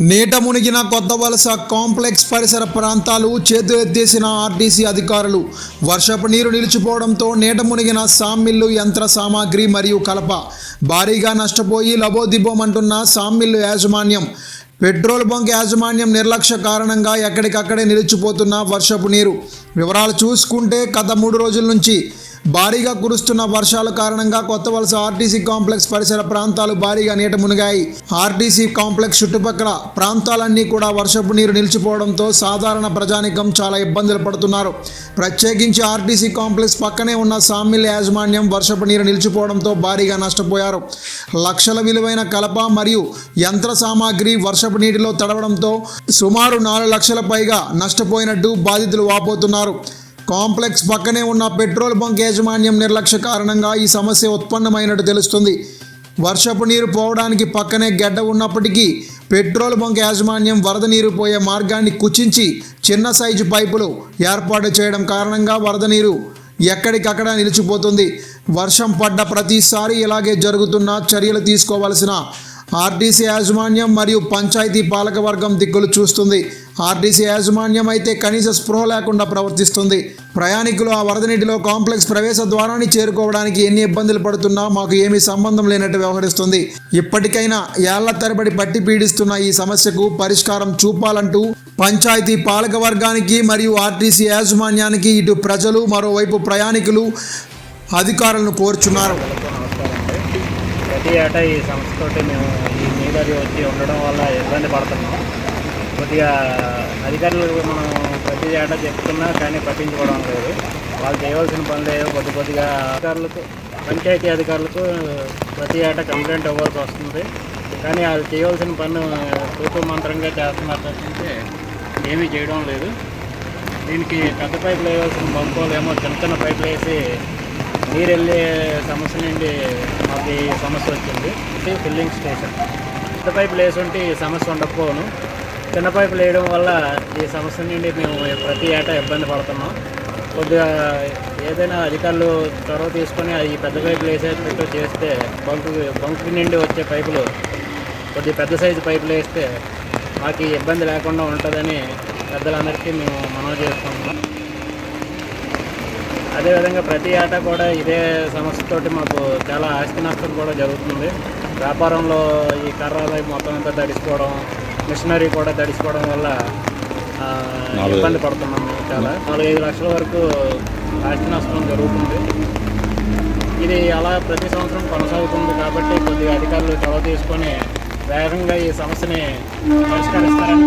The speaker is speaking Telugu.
నీట మునిగిన కొత్త వలస కాంప్లెక్స్ పరిసర ప్రాంతాలు చేతులెత్తేసిన ఆర్టీసీ అధికారులు వర్షపు నీరు నిలిచిపోవడంతో నీట మునిగిన సామ్మిల్లు యంత్ర సామాగ్రి మరియు కలప భారీగా నష్టపోయి లబోదిబోమంటున్న సామ్మిల్లు యాజమాన్యం. పెట్రోల్ బంక్ యాజమాన్యం నిర్లక్ష్య కారణంగా ఎక్కడికక్కడే నిలిచిపోతున్న వర్షపు నీరు. వివరాలు చూసుకుంటే గత మూడు రోజుల నుంచి భారీగా కురుస్తున్న వర్షాల కారణంగా కొత్త వలస ఆర్టీసీ కాంప్లెక్స్ పరిసర ప్రాంతాలు భారీగా నీట మునిగాయి. ఆర్టీసీ కాంప్లెక్స్ చుట్టుపక్కల ప్రాంతాలన్నీ కూడా వర్షపు నీరు నిలిచిపోవడంతో సాధారణ ప్రజానికం చాలా ఇబ్బందులు పడుతున్నారు. ప్రత్యేకించి ఆర్టీసీ కాంప్లెక్స్ పక్కనే ఉన్న సామిల్ యాజమాన్యం వర్షపు నీరు నిలిచిపోవడంతో భారీగా నష్టపోయారు. లక్షల విలువైన కలప మరియు యంత్ర సామాగ్రి వర్షపు నీటిలో తడవడంతో సుమారు నాలుగు లక్షల పైగా నష్టపోయినట్టు బాధితులు వాపోతున్నారు. కాంప్లెక్స్ పక్కనే ఉన్న పెట్రోల్ బంక్ యాజమాన్యం నిర్లక్ష్య కారణంగా ఈ సమస్య ఉత్పన్నమైనట్టు తెలుస్తుంది. వర్షపు నీరు పోవడానికి పక్కనే గడ్డ ఉన్నప్పటికీ పెట్రోల్ బంక్ యాజమాన్యం వరద నీరు పోయే మార్గాన్ని కుచించి చిన్న సైజు పైపులు ఏర్పాటు చేయడం కారణంగా వరద నీరు ఎక్కడికక్కడ నిలిచిపోతుంది. వర్షం పడ్డ ప్రతిసారి ఇలాగే జరుగుతున్న చర్యలు తీసుకోవాల్సిన ఆర్టీసీ యాజమాన్యం మరియు పంచాయతీ పాలకవర్గం దిక్కులు చూస్తుంది. ఆర్టీసీ యాజమాన్యం అయితే కనీస స్పృహ లేకుండా ప్రవర్తిస్తుంది. ప్రయాణికులు ఆ వరద నీటిలో కాంప్లెక్స్ ప్రవేశ ద్వారాన్ని చేరుకోవడానికి ఎన్ని ఇబ్బందులు పడుతున్నా మాకు ఏమీ సంబంధం లేనట్టు వ్యవహరిస్తుంది. ఇప్పటికైనా ఏళ్ళ తరబడి పట్టి పీడిస్తున్న ఈ సమస్యకు పరిష్కారం చూపాలంటూ పంచాయతీ పాలక వర్గానికి మరియు ఆర్టీసీ యాజమాన్యానికి ఇటు ప్రజలు మరోవైపు ప్రయాణికులు అధికారులను కోరుచున్నారు. ప్రతి ఏటా ఈ సంస్థతోటి మేము ఈ నీళ్ళది వచ్చి ఉండడం వల్ల ఇబ్బంది పడుతున్నాం. కొద్దిగా అధికారులకు మనం ప్రతి ఏటా చెప్తున్నా కానీ పట్టించుకోవడం లేదు. వాళ్ళు చేయవలసిన పనులు కొద్ది కొద్దిగా అధికారులకు పంచాయతీ అధికారులకు ప్రతి ఏటా కంప్లైంట్ ఇవ్వాల్సి వస్తుంది. కానీ వాళ్ళు చేయవలసిన పని తూతు మంత్రంగా చేస్తున్నారు తప్పించి ఏమీ చేయడం లేదు. దీనికి పెద్ద పైపులు వేయాల్సిన బంకోలు చిన్న చిన్న పైపులు వేసి నీరు వెళ్ళే సమస్య నుండి మాకు ఈ సమస్య వచ్చింది. ఫిల్లింగ్ స్టేషన్ పెద్ద పైపులు వేసి ఉంటే ఈ సమస్య ఉండకపోను. చిన్న పైపులు వేయడం వల్ల ఈ సమస్య నుండి మేము ప్రతి ఏటా ఇబ్బంది పడుతున్నాం. కొద్దిగా ఏదైనా అధికారులు చొరవ తీసుకొని ఈ పెద్ద పైపులు వేసేటట్టు చేస్తే బంకు బంకు నుండి వచ్చే పైపులు కొద్దిగా పెద్ద సైజు పైపులు వేస్తే మాకు ఇబ్బంది లేకుండా ఉంటుందని పెద్దలందరికీ మేము మనవి చేస్తున్నాం. అదేవిధంగా ప్రతి ఏటా కూడా ఇదే సమస్యతోటి మాకు చాలా ఆస్తి నష్టం కూడా జరుగుతుంది. వ్యాపారంలో ఈ కర్రలు మొత్తం అంతా తడిసిపోవడం మిషనరీ కూడా తడిసిపోవడం వల్ల ఇబ్బంది పడుతున్నాం మేము చాలా. నాలుగైదు లక్షల వరకు ఆస్తి నష్టం జరుగుతుంది. ఇది అలా ప్రతి సంవత్సరం కొనసాగుతుంది కాబట్టి కొద్దిగా అధికారులు చొరవ తీసుకొని వేగంగా ఈ సమస్యని పరిష్కరిస్తారని